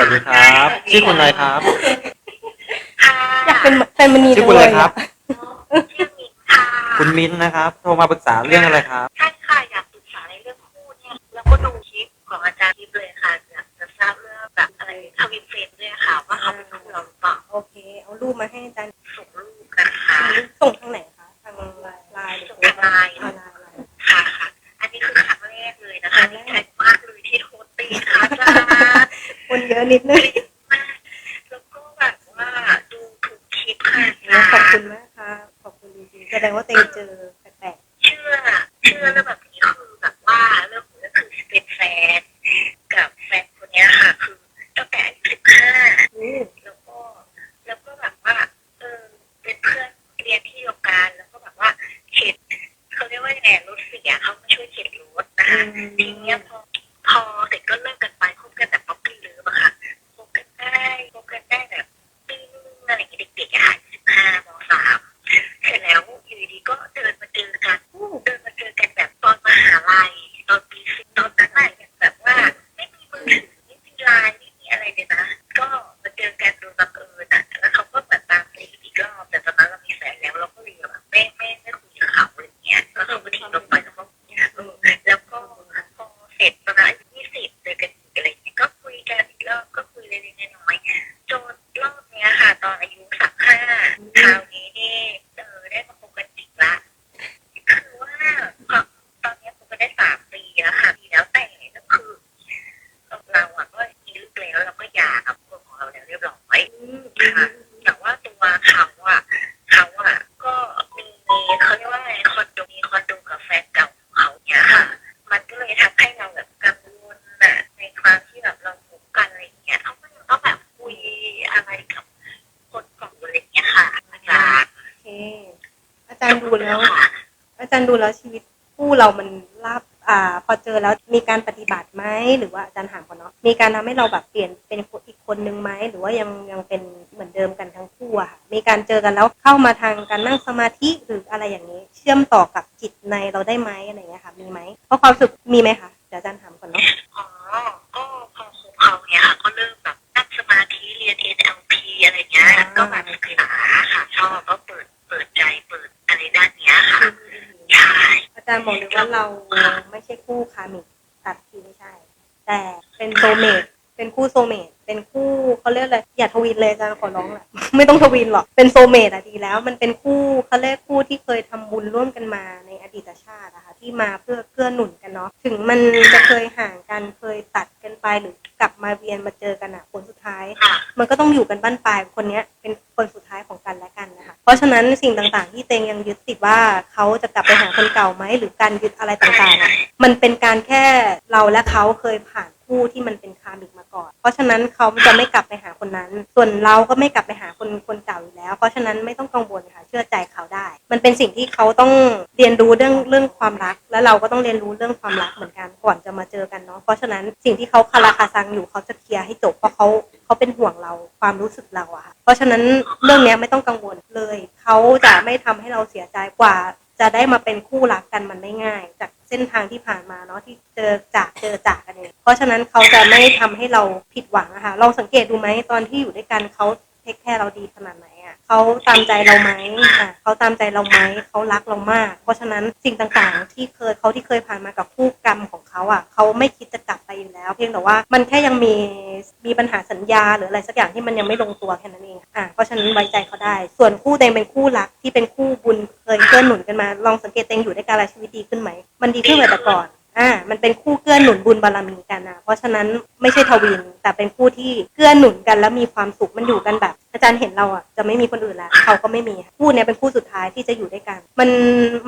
วัสดีครับ ชื่อคุณอะไรครับ ค่ะอยากเป็นแฟนมณีชื่อคุณอะไรครับ ชื่อมินค่ะคุณมิ้นท์นะครับ โทรมาปรึกษาเรื่องอะไรครับ ใช่ค่ะอยากปรึกษาในเรื่องคู่เนี่ยแล้วก็ดูคลิปของอาจารย์ทิพย์เลยค่ะอยากจะทราบเรื่องแบบอะไรทวินเฟรนด้วยค่ะ ว่าเขาเป็นคู่เราหรือเปล่าโอเค เอารูปมาให้อาจารย์ส่งรูปกันค่ะส่งทางไหนคะทางไลน์หรือส่งทางไลน์ทางไลน์ไลน์ค่ะค่ะ อันนี้คือครั้งแรกเลยนะคะดีใจมากเลยที่โทรตีค่ะอาจารย์ คนเยอะนิดนึงมากแล้วก็แบบว่าดูทุกคลิปค่ะขอบคุณมากค่ะขอบคุณจริงๆแสดงว่าเต็งเจอแปลกเชื่อ เชื่อเรื่องแบบนี้คือแบบว่าเรื่องของเรื่องคือเป็นแฟนกับแฟนคนเนี้ยค่ะ คือตั้งแต่อายุสิบห้าแล้วก็แล้วก็แบบว่าเออเป็นเพื่อนเรียนที่เดียวกันแล้วก็แบบว่าเข็ดเขาเรียกว่ายังไงรถเสียเขามาช่วยเข็ดรถนะคะทีเนี้ยพอาจารย์ดูแล้ว อาจารย์ดูแล้วชีวิตคู่เรามันราบอ่า พอเจอแล้วมีการปฏิบัติไหมหรือว่าอาจารย์ถามก่อนเนาะมีการทำให้เราแบบเปลี่ยนเป็นคนอีกคนนึงไหมหรือว่ายังยังเป็นเหมือนเดิมกันทั้งคู่อะค่ะมีการเจอกันแล้วเข้ามาทางการนั่งสมาธิหรืออะไรอย่างนี้ เชื่อมต่อกับจิตในเราได้ไหมอะไรอย่างเงี้ยค่ะ มีไหมเพราะความรู้สึกมีไหมคะเดี๋ยวอาจารย์ถามก่อนเนาะ จารย์บอกเราไม่ใช่คู่คามิกตัดทีไม่ใช่ แต่เป็นโซเมตเป็นคู่โซเมตเป็นคู่เขาเรียกอะไรอย่าทวินเลยอาจารย์ขอร้องแหละไม่ต้องทวินหรอกเป็นโซเมตอะดีแล้ว มันเป็นคู่เขาเรียกคู่ที่เคยทำบุญร่วมกันมาในอดีตชาติอะค่ะที่มาเพื่อเกื้อหนุนกันเนาะถึงมันจะเคยห่างกันเคยตัดกันไปหรือกลับมาเวียนมาเจอกันอะผลสุดท้าย มันก็ต้องอยู่กันบ้านปลายคนเนี้ยเป็นคนสุดท้ายของกันและกันนะคะเพราะฉะนั้นสิ่งต่างๆ ที่เตงยังยึด ว่าเขาจะกลับไปหาคนเก่าไหมหรือการยึดอะไรต่างๆอะมันเป็นการแค่เราและเขาเคยผ่านคู่ที่มันเป็นคามิกมาก่อน เพราะฉะนั้นเขาจะไม่กลับไปหาคนนั้น ส่วนเราก็ไม่กลับไปหาคนคนเก่าอยู่แล้ว เพราะฉะนั้นไม่ต้องกังวลค่ะเชื่อใจเขาได้ มันเป็นสิ่งที่เขาต้องเรียนรู้เรื่องเรื่องความรัก และเราก็ต้องเรียนรู้เรื่องความรักเหมือนกันก่อนจะมาเจอกันเนาะเพราะฉะนั้นสิ่งที่เขาคาราคาซังอยู่เขาจะเคลียร์ให้จบเพราะเขาเขาเป็นห่วงเราความรู้สึกเราอะค่ะ ราะฉะนั้นเรื่องนี้ไม่ต้องกังวลเลย เขาจะไม่ทำให้เราเสียใจกว่า จะได้มาเป็นคู่รักกันมันไม่ง่าย จากเส้นทางที่ผ่านมาเนาะที่เจอจากเจอจากกันเองเพราะฉะนั้นเขาจะไม่ทำให้เราผิดหวังนะค่ะลองสังเกตดูไหมตอนที่อยู่ด้วยกันเขาเทคแคร์เราดีขนาดไหน เขาตามใจเราไหมอะเขาตามใจเราไหมเขารักเรามาก เพราะฉะนั้นสิ่งต่างๆ ที่เคยเขาที่เคยผ่านมากับคู่กรรมของเขาอะเขาไม่คิดจะกลับไปอยู่แล้ว เพียงแต่ว่ามันแค่ยังมีมีปัญหาสัญญาหรืออะไรสักอย่างที่มันยังไม่ลงตัวแค่นั้นเองอะเพราะฉะนั้นไว้ใจเขาได้ ส่วนคู่เตงเป็นคู่รักที่เป็นคู่บุญเคยเกื้อหนุนกันมา ลองสังเกตเตงอยู่ด้วยกันแล้วชีวิตดีขึ้นไหมมันดีขึ้นกว่าแต่ก่อนอ่ามันเป็นคู่เกื้อหนุนบุญบารมีกันนะเพราะฉะนั้นไม่ใช่ทวิน แต่เป็นคู่ที่เกื้อหนุนกันแล้วมีความสุขมันอยู่กันแบบ อาจารย์เห็นเราอะจะไม่มีคนอื่นแล้วเขาก็ไม่มีคู่เนี้ยเป็นคู่สุดท้ายที่จะอยู่ด้วยกัน มัน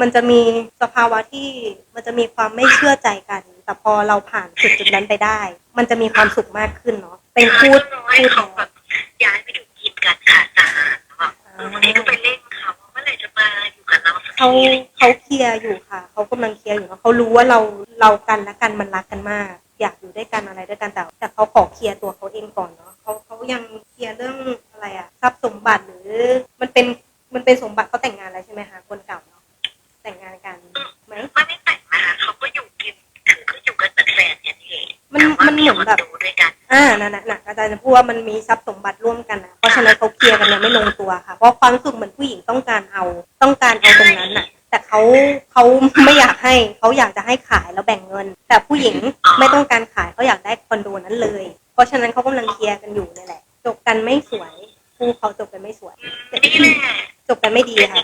มันจะมีสภาวะที่มันจะมีความไม่เชื่อใจกัน แต่พอเราผ่านจุดจุดๆนั้นไปได้ มันจะมีความสุขมากขึ้นเนาะเป็นคู่น้อยคู่เขาแท้แบบย้ายไปอยู่กินกันค่ะอาจารย์แบบเออบางทีก็ไปเล่นเขาว่าเมื่อไหร่จะมาอยู่กับเราสักเขาทีเขาเคลียร์อยู่ค่ะเขากำลังเคลียร์อยู่เนอะเขารู้ว่าเราเรากันและกันมันรักกันมาก อยากอยู่ด้วยกันอะไรด้วยกันแต่แต่เขาขอเคลียร์ตัวเขาเองก่อนเนาะเขาเขายังเคลียร์เรื่องอะไรอะ ทรัพย์สมบัติหรือ มันเป็นมันเป็นสมบัติเขาแต่งงานแล้วใช่ไหมคะคนเก่าเนาะแต่งงานกันไหมไม่ได้แต่งนะคะเขาก็อยู่กินคือก็อยู่กันเป็นแฟนกันเองมันมันเหมือนแบบดูด้วยกันอ่าอ่านั่นน่ะน่ะอาจารย์จะพูดว่ามันมีทรัพย์สมบัติร่วมกันนะเพราะฉะนั้นเขาเคลียร์กันยังไม่ลงตัวค่ะ เพราะความรู้สึกเหมือนผู้หญิงต้องการเอาต้องการเอาตรงนั้นน่ะ แต่เขาเขาไม่อยากให้เขาอยากจะให้ขายแล้วแบ่งเงิน แต่ผู้หญิงไม่ต้องการขายเขาอยากได้คอนโดนั้นเลย เพราะฉะนั้นเขากำลังเคลียร์กันอยู่นี่แหละจบกันไม่สวย คู่เขาจบกันไม่สวย นี่แหละจบกันไม่ดีค่ะ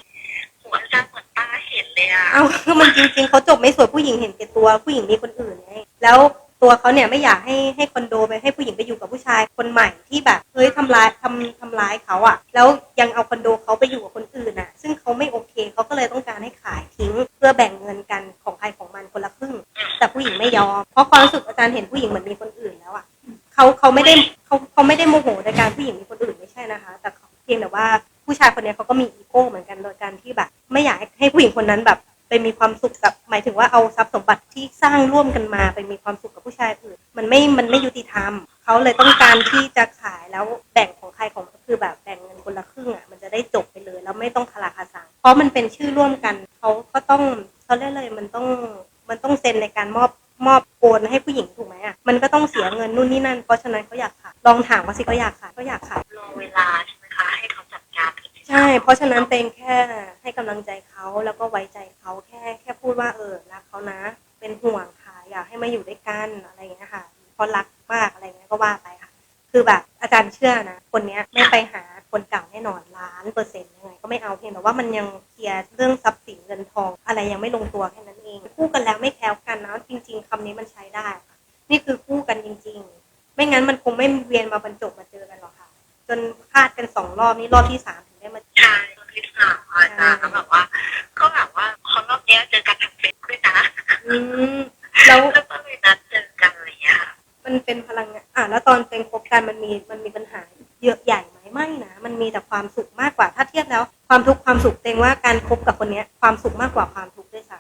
หัวอาจารย์เหมือนตาเห็นเลยอะเอ้าคือมันจริง ๆเขาจบไม่สวยผู้หญิงเห็นแก่ตัวผู้หญิงมีคนอื่นไงแล้วตัวเขาเนี่ยไม่อยากให้ให้คอนโดไปให้ผู้หญิงไปอยู่กับผู้ชายคนใหม่ที่แบบเฮ้ยทำร้ายทำทำร้ายเขาอะแล้วยังเอาคอนโดเขาไปอยู่กับคนอื่นอะซึ่งเขาไม่โอเคเขาก็เลยต้องการให้ขายทิ้ง เพื่อแบ่งเงินกันของใครของมันคนละครึ่ง แต่ผู้หญิงไม่ยอมเพราะความรู้สึกอาจารย์เห็นผู้หญิงเหมือนมีคนอื่นแล้วอะเขาเขาไม่ได้เขาเขาไม่ได้โมโห พียงแต่ว่าผู้ชายคนนี้เขาก็มีอีโก้เหมือนกันโดยการที่แบบ ไม่อยากให้ผู้หญิงคนนั้นแบบไปมีความสุขกับ หมายถึงว่าเอาทรัพย์สมบัติที่สร้างร่วมกันมาไปมีความสุขกับผู้ชายอื่น มันไม่มันไม่ยุติธรรมเขาเลยต้องการที่จะขายแล้วแบ่งของใครของมันคือแบบแบ่งเงินคนละครึ่งอะมันจะได้จบไปเลยแล้วไม่ต้องคาราคาซังเพราะมันเป็นชื่อร่วมกันเขาก็ต้องเขาเรียกเลยมันต้องมันต้องเซ็นในการมอบมอบโอนให้ผู้หญิงถูกไหมอะ มันก็ต้องเสียเงินนู่นนี่นั่น เพราะฉะนั้นเขาอยากขายลองถามว่าสิเขาอยากขายเขาอยากขายรอเวลาใช่ไหม ใช่ เพราะฉะนั้นเตงแค่ให้กำลังใจเขาแล้วก็ไว้ใจเขาแค่แค่พูดว่าเออรักเขานะ เป็นห่วงค่ะอยากให้มาอยู่ด้วยกันอะไรอย่างเงี้ยค่ะเพราะรักมากอะไรเงี้ยก็ว่าไปค่ะ คือแบบอาจารย์เชื่อนะคนเนี้ยไม่ไปหาคนเก่าแน่นอนล้านเปอร์เซ็นต์ยังไงก็ไม่เอาเพียงแต่ว่ามันยังเคลียร์เรื่องทรัพย์สินเงินทอง อะไรยังไม่ลงตัวแค่นั้นเองคู่กันแล้วไม่แคล้วกันนะจริง ๆคำนี้มันใช้ได้ค่ะ นี่คือคู่กันจริง ๆ ไม่งั้นมันคงไม่เวียนมาบรรจบมาเจอกันหรอกค่ะ จนพลาดกันสองรอบนี่รอบที่สาม อาจารย์ก็แบบว่า ก็แบบว่าคอนรอบเนี้ยเจอกันทางเฟซด้วยนะอืมแล้วแล้วก็เลยนัดเจอกันอะไรอย่างเงี้ยค่ะมันเป็นพลังงานอะแล้วตอนเป็นคบกันมันมีมันมีปัญหาเยอะใหญ่ไหมไม่นะมันมีแต่ความสุขมากกว่าถ้าเทียบแล้ว ความทุกข์ความสุขเต็งว่าการคบกับคนเนี้ย ความสุขมากกว่าความทุกข์